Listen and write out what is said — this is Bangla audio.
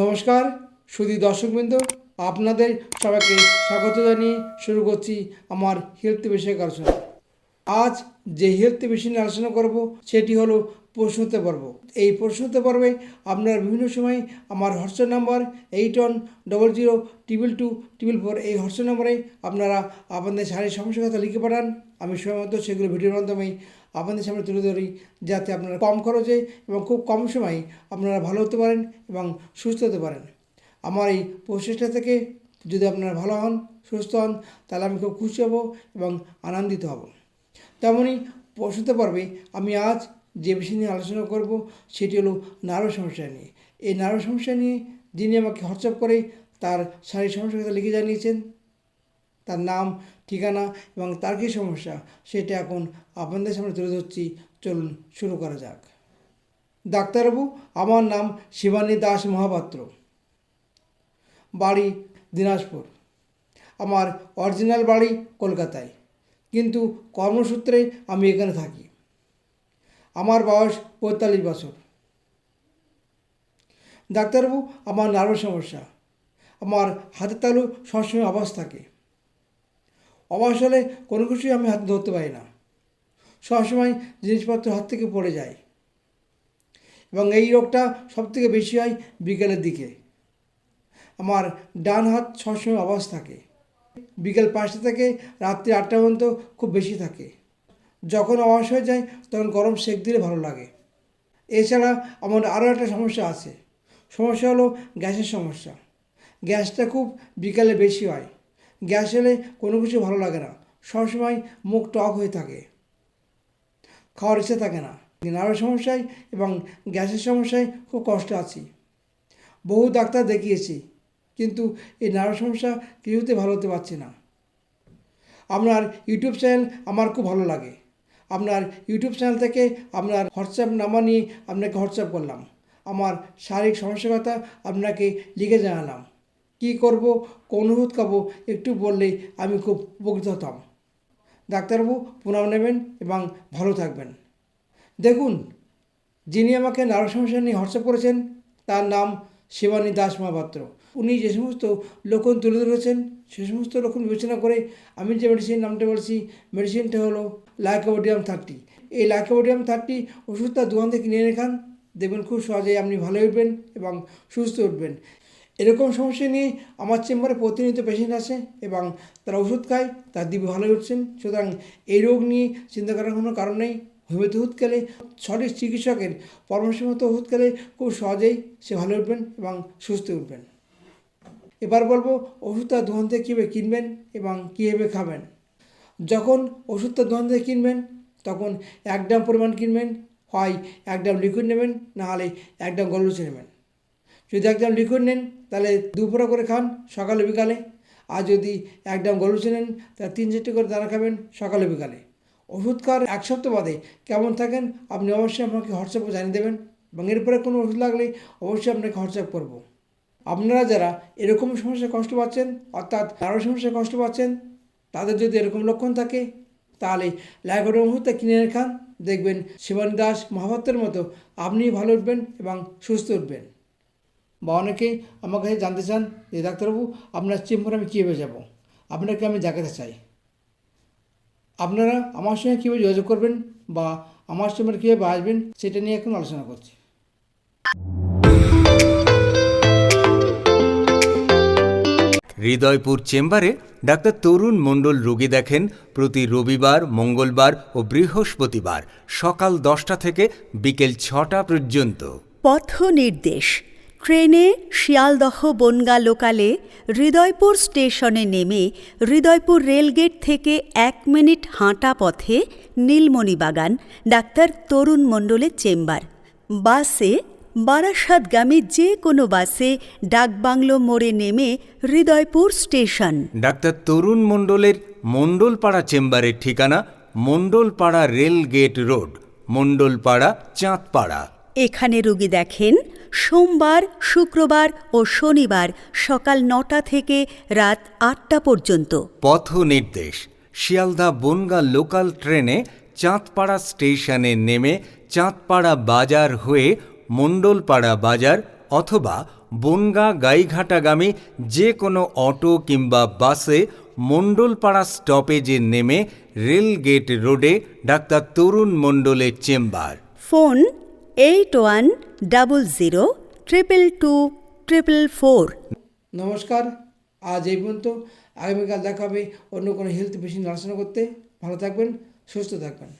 নমস্কার, সুধী দর্শকবৃন্দ, আপনাদের সবাইকে স্বাগত জানিয়ে শুরু করছি আমার হেলথ বিষয়ক আলোচনা। আজ যে হেলথ বিষয় নিয়ে আলোচনা করব, সেটি হলো প্রশ্নোত্তর পর্ব। এই প্রশ্নোত্তর পর্বে আপনারা বিভিন্ন সময় আমার WhatsApp number eight one double zero triple two triple four এই হোয়াটসঅ্যাপ নম্বরে আপনারা আপনাদের শারীরিক সমস্যার কথা লিখে পাঠান। আমি সময় মতো সেগুলো ভিডিওর মাধ্যমে আপনাদের সামনে তুলে ধরি যাতে আপনারা কম খরচে এবং খুব কম সময়ে আপনারা ভালো হতে পারেন এবং সুস্থ হতে পারেন। আমার এই প্রচেষ্টা থেকে যদি আপনারা ভালো হন, সুস্থ হন, তাহলে আমি খুব খুশি হব এবং আনন্দিত হব। তেমনই প্রশ্নতে পারবে আমি আজ যে বিষয় নিয়ে আলোচনা করব, সেটি হলো নার্ভ সমস্যা নিয়ে। এই নার্ভ সমস্যা নিয়ে যিনি আমাকে হোয়াটসঅ্যাপ করে তার শারীরিক সমস্যার কথা লিখে জানিয়েছেন। তার নাম, ঠিকানা এবং তার কী সমস্যা সেটা এখন আপনাদের সামনে তুলে ধরছি। চলুন শুরু করা যাক। ডাক্তারবাবু, আমার নাম শিবানী দাস মহাপাত্র। বাড়ি দিনাজপুর। আমার অরিজিনাল বাড়ি কলকাতায়। কিন্তু কর্মসূত্রে আমি এখানে থাকি। আমার বয়স পঁয়তাল্লিশ বছর। ডাক্তারবাবু, আমার নার্ভ সমস্যা। আমার হাতের তালু সবসময় আবাস থাকে। অবাস হলে কোনো কিছুই আমি হাত ধরতে পারি না। সবসময় জিনিসপত্র হাত থেকে পড়ে যায়। এবং এই রোগটা সবথেকে বেশি হয় বিকেলের দিকে। আমার ডান হাত সবসময় অবাস থাকে। বিকেল পাঁচটা থেকে রাত্রি আটটা পর্যন্ত খুব বেশি থাকে। যখন অবাস হয়ে যায়, তখন গরম সেক দিলে ভালো লাগে। এছাড়া আমার আরও একটা সমস্যা আছে। সমস্যা হলো গ্যাসের সমস্যা। গ্যাসটা খুব বিকালে বেশি হয়। গ্যাস এলে কোনো কিছু ভালো লাগে না। সবসময় মুখ টক হয়ে থাকে। খাওয়ার ইচ্ছে থাকে না। নার্ভের সমস্যায় এবং গ্যাসের সমস্যায় খুব কষ্ট আছি। বহু ডাক্তার দেখিয়েছি, কিন্তু এই নার্ভ সমস্যা কিছুতে ভালো হতে পারছি না। আপনার ইউটিউব চ্যানেল আমার খুব ভালো লাগে। আপনার ইউটিউব চ্যানেল থেকে আপনার হোয়াটসঅ্যাপ নাম্বার নিয়ে আপনাকে হোয়াটসঅ্যাপ করলাম। আমার শারীরিক সমস্যার কথা আপনাকে লিখে জানালাম। কী করব? কোন ওষুধ খাব? একটু বললে আমি খুব উপকৃত হতাম। ডাক্তারবাবু প্রণাম নেবেন এবং ভালো থাকবেন। দেখুন, যিনি আমাকে নার্ভ সমস্যা নিয়ে হোয়াটসঅ্যাপ করেছেন, তার নাম শিবানী দাস মহাপাত্র। উনি যে সমস্ত লক্ষণ তুলে ধরেছেন, সে সমস্ত লক্ষণ বিবেচনা করে আমি যে মেডিসিন নামটা বলছি মেডিসিনটা হলো লাইকোবোডিয়াম থার্টি এই লাইকোবোডিয়াম থার্টি ওষুধটা দোকান থেকে এনে খান। দেখবেন খুব সহজেই আপনি ভালো উঠবেন এবং সুস্থ উঠবেন এরকম সমস্যা নিয়ে আমার চেম্বারে প্রতিনিয়ত পেশেন্ট আসে এবং তারা ওষুধ খায়, তার দিব্য ভালো উঠছেন সুতরাং এই রোগ নিয়ে চিন্তা করার কোনো কারণ নেই। হোমিওপ্যাথি ওষুধ খেলে সঠিক চিকিৎসকের পরামর্শ মতো ওষুধ খেলে খুব সহজেই সে ভালো উঠবেন এবং সুস্থ উঠবেন। এবার বলব, ওষুধটা দোকান থেকে কীভাবে কিনবেন এবং কীভাবে খাবেন? যখন ওষুধটা দোকান থেকে কিনবেন, তখন এক গ্রাম পরিমাণ কিনবেন, হয় এক গ্রাম লিকুইড নেবেন নাহলে এক গ্রাম গলুচে নেবেন। যদি এক গ্রাম লিকুইড নেন, তাহলে দুপুরে করে খান, সকালে, বিকালে। আর যদি এক গ্রাম গলুচে নেন, তাহলে তিন চারটি করে দানা খাবেন, সকালে, বিকালে। ওষুধ খাওয়ার এক সপ্তাহ বাদে কেমন থাকেন, আপনি অবশ্যই আমাকে হোয়াটসঅ্যাপে জানিয়ে দেবেন। এবং এরপরে কোনো ওষুধ লাগলে অবশ্যই আপনাকে হোয়াটসঅ্যাপ করব। আপনারা যারা এরকম সমস্যায় কষ্ট পাচ্ছেন, অর্থাৎ আরও সমস্যায় কষ্ট পাচ্ছেন, তাদের যদি এরকম লক্ষণ থাকে, তাহলে লাইকোডোম মুহূর্তে কিনে খান। দেখবেন শিবানী দাস মহাপাত্রের মতো আপনি ভালো উঠবেন এবং সুস্থ উঠবেন। বা অনেকেই আমার কাছে জানতে চান যে ডাক্তারবাবু আপনার চেম্বারে আমি কীভাবে যাব? আপনাকে আমি দেখাতে চাই। আপনারা আমার সঙ্গে কীভাবে যোগাযোগ করবেন বা আমার চেম্বারে কীভাবে আসবেন সেটা নিয়ে এখন আলোচনা করছি। হৃদয়পুর চেম্বারে ডাক্তার তরুণ মণ্ডল রোগী দেখেন প্রতি রবিবার মঙ্গলবার ও বৃহস্পতিবার সকাল দশটা থেকে বিকেল ছটা পর্যন্ত। পথ নির্দেশ ট্রেনে শিয়ালদহ বনগা লোকালে হৃদয়পুর স্টেশনে নেমে হৃদয়পুর রেলগেট থেকে এক মিনিট হাঁটা পথে নীলমণিবাগান, ডাক্তার তরুণ মণ্ডলের চেম্বার। বাসে বারাসাতগামী যে কোনো বাসে ডাকবাংলো মোড়ে নেমে হৃদয়পুর স্টেশন। ডাক্তার তরুণ মণ্ডলের মণ্ডলপাড়া চেম্বারের ঠিকানা Mondalpara rail gate road, Mondalpara Chandpara. এখানে রোগী দেখেন সোমবার শুক্রবার ও শনিবার সকাল নটা থেকে রাত আটটা পর্যন্ত। পথ নির্দেশ শিয়ালদা বনগা লোকাল ট্রেনে চাঁদপাড়া স্টেশনে নেমে চাঁদপাড়া বাজার হয়ে মণ্ডলপাড়া বাজার অথবা বনগা গাইঘাটাগামী যে কোনো অটো কিংবা বাসে মণ্ডলপাড়া স্টপেজে নেমে রেলগেট রোডে ডাক্তার তরুণ মণ্ডলের chamber. Phone eight one double zero triple two triple four নমস্কার, আজ এই পর্যন্ত আগামীকাল দেখা হবে অন্য কোনো হেলথ পেশেন্ট আলোচনা করতে। ভালো থাকবেন, সুস্থ থাকবেন।